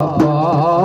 Oh.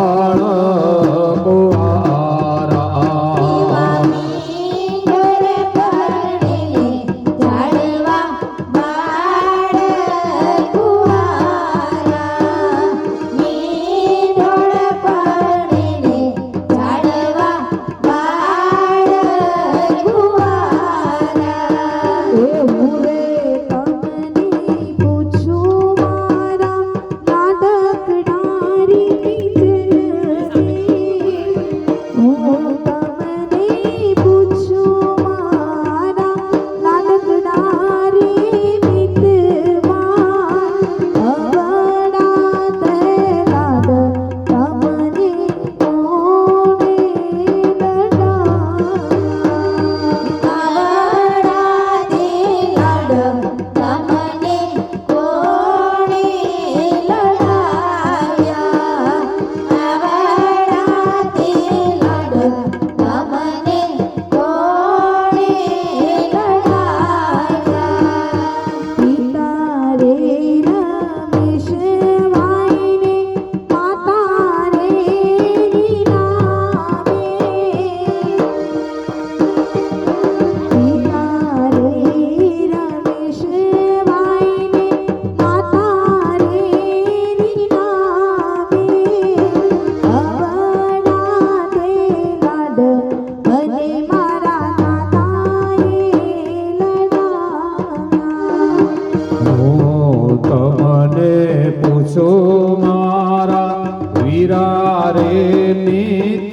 Meera रे मीत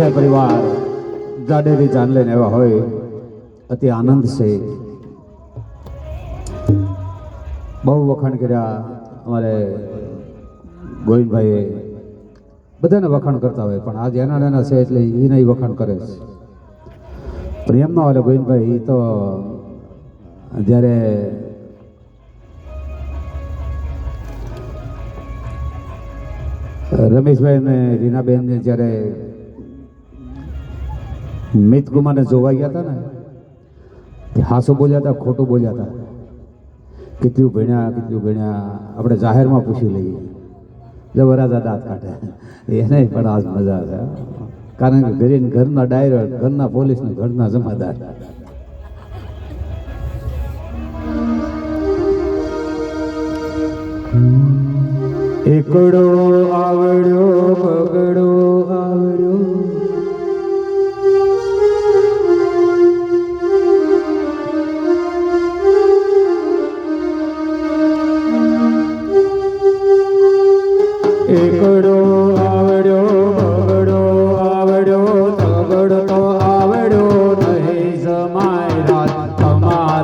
દેસાઈ પરિવાર જાડેરી લઈને એવા હોય, અતિ આનંદ છે. બહુ વખાણ કર્યા અમારે ગોવિંદભાઈએ. બધાને વખાણ કરતા હોય, પણ આજે એના નાના છે એટલે એ નહીં વખાણ કરે છે. પણ એમ ના હોય ગોવિંદભાઈ એ તો જ્યારે રમેશભાઈ અને રીનાબેનને જ્યારે મિત કુમારને જોવા ગયા હતા ને? હાસો બોલ્યા હતા ખોટું બોલ્યા હતા કેટલું ભણ્યા કેટલું ભણ્યા. આપણે જાહેરમાં પૂછી લઈએ. જબરાજા દાંત કાઢે. એને પણ આજ મજા છે કારણ કે ઘરે ઘરના ડાયરેક્ટ, ઘરના પોલીસ ને ઘરના જમાદાર. એકડો આવડ્યો બગડો આવડ્યો.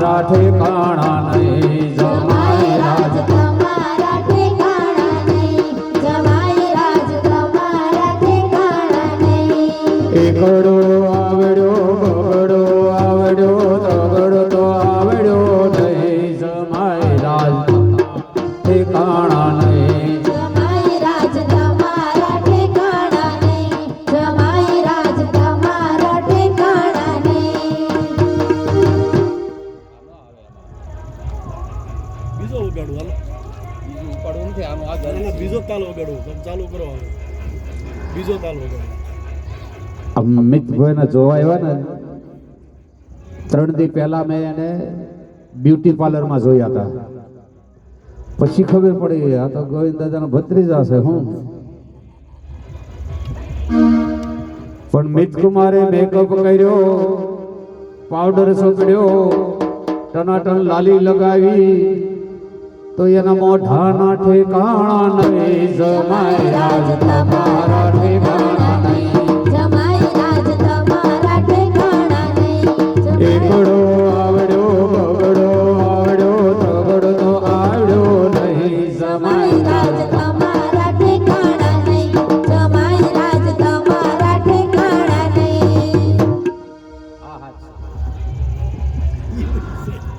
તમારા ઠેકાણા અમિતભાઈને જોવા આવ્યા ને, ત્રણ દી પહેલા મેં એને બ્યુટી પાર્લરમાં જોયા હતા. પછી ખબર પડી, આ તો ગોવિંદ દાદાનો ભત્રીજા છે હું? પણ મિત કુમારે મેકઅપ કર્યો પાવડર સોપડ્યો, ટનાટન લાલી લગાવી, તો એના મોઢાના ઠેકાણા નહીં જમાયા તમારા ઠેકાણા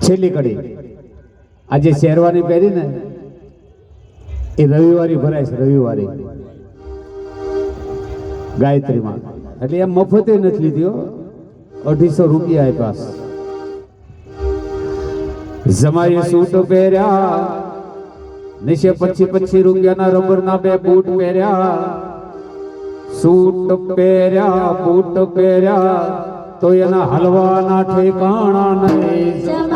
છેલ્લી કડી. આજે શેરવાની પહેરી ને એ રવિવારે ભરાય છે, રવિવારે. ગાયત્રીમાં. એટલે એમ મફતે નથી લીધી અઢીસો રૂપિયા આપ્યા જમાઈ સૂટ પહેર્યા, નીચે પચી પચી રૂપિયાના રબરના બે બૂટ પહેર્યા. સૂટ પહેર્યા, બૂટ પહેર્યા, તો એના હલવાના ઠેકાણા નહીં.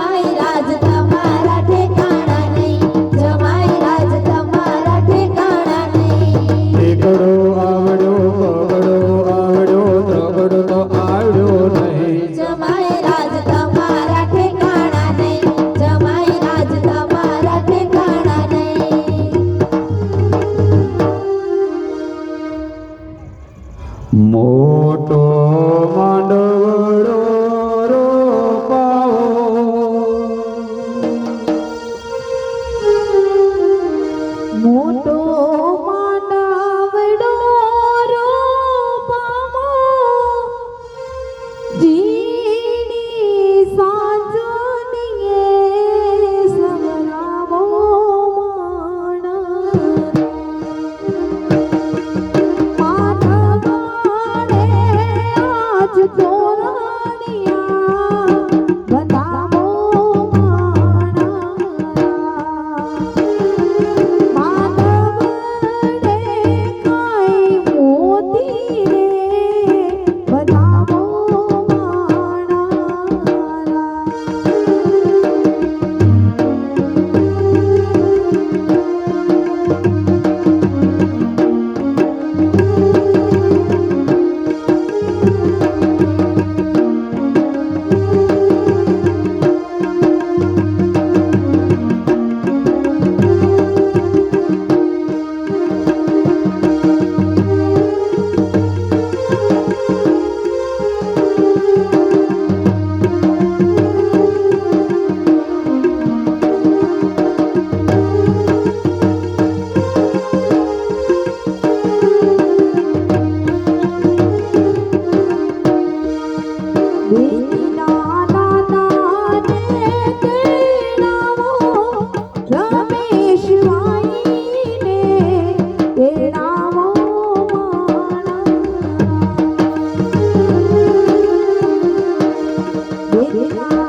Música